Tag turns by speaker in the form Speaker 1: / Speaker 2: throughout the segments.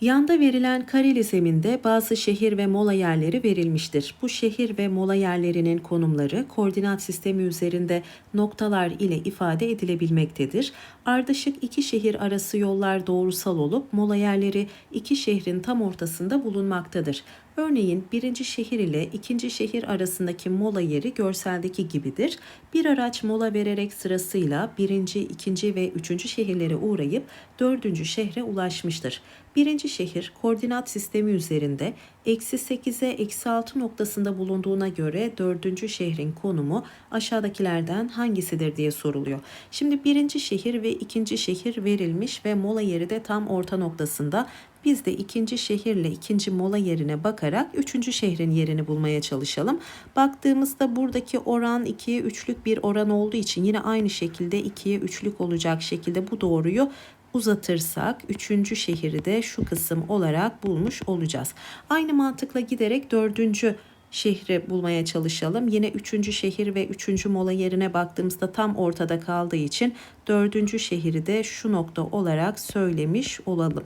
Speaker 1: Yanda verilen kareli zeminde bazı şehir ve mola yerleri verilmiştir. Bu şehir ve mola yerlerinin konumları koordinat sistemi üzerinde noktalar ile ifade edilebilmektedir. Ardışık iki şehir arası yollar doğrusal olup mola yerleri iki şehrin tam ortasında bulunmaktadır. Örneğin birinci şehir ile ikinci şehir arasındaki mola yeri görseldeki gibidir. Bir araç mola vererek sırasıyla birinci, ikinci ve üçüncü şehirlere uğrayıp dördüncü şehre ulaşmıştır. Birinci şehir koordinat sistemi üzerinde eksi 8'e eksi 6 noktasında bulunduğuna göre dördüncü şehrin konumu aşağıdakilerden hangisidir diye soruluyor. Şimdi birinci şehir ve ikinci şehir verilmiş ve mola yeri de tam orta noktasında. Biz de ikinci şehirle ikinci mola yerine bakarak üçüncü şehrin yerini bulmaya çalışalım. Baktığımızda buradaki oran 2'ye 3'lük bir oran olduğu için yine aynı şekilde 2'ye 3'lük olacak şekilde bu doğruyu uzatırsak üçüncü şehri de şu kısım olarak bulmuş olacağız. Aynı mantıkla giderek dördüncü şehri bulmaya çalışalım. Yine üçüncü şehir ve üçüncü mola yerine baktığımızda tam ortada kaldığı için dördüncü şehri de şu nokta olarak söylemiş olalım.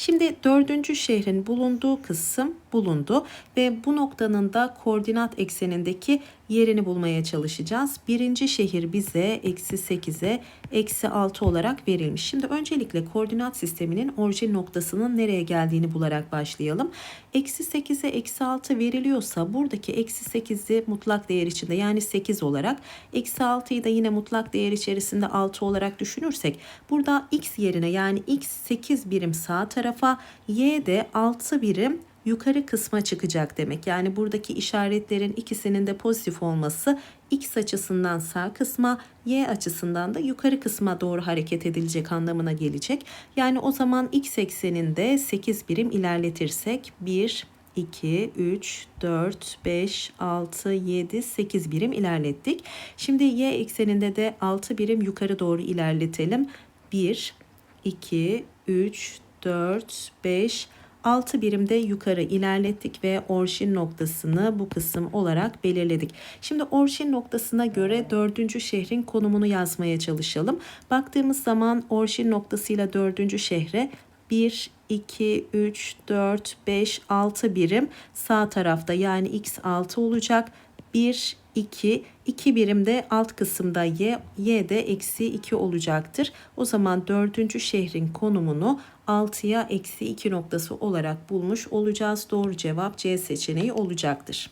Speaker 1: Şimdi dördüncü şehrin bulunduğu kısım bulundu ve bu noktanın da koordinat eksenindeki yerini bulmaya çalışacağız. Birinci şehir bize eksi 8'e eksi 6 olarak verilmiş. Şimdi öncelikle koordinat sisteminin orijin noktasının nereye geldiğini bularak başlayalım. Eksi 8'e eksi 6 veriliyorsa buradaki eksi 8'i mutlak değer içinde yani 8 olarak eksi 6'yı da yine mutlak değer içerisinde 6 olarak düşünürsek burada x yerine yani x 8 birim sağ tarafa y de 6 birim yukarı kısma çıkacak demek. Yani buradaki işaretlerin ikisinin de pozitif olması x açısından sağ kısma, y açısından da yukarı kısma doğru hareket edilecek anlamına gelecek. Yani o zaman x ekseninde 8 birim ilerletirsek 1 2, 3, 4, 5, 6, 7, 8 birim ilerlettik. Şimdi y ekseninde de 6 birim yukarı doğru ilerletelim. 1, 2, 3, 4, 5, 6 birimde yukarı ilerlettik ve orijin noktasını bu kısım olarak belirledik. Şimdi orijin noktasına göre dördüncü şehrin konumunu yazmaya çalışalım. Baktığımız zaman orijin noktasıyla dördüncü şehre 1, 2, 3, 4, 5, 6 birim sağ tarafta yani x 6 olacak. 1, 2, 2 birim de alt kısımda y, y de eksi 2 olacaktır. O zaman dördüncü şehrin konumunu 6'ya eksi 2 noktası olarak bulmuş olacağız. Doğru cevap C seçeneği olacaktır.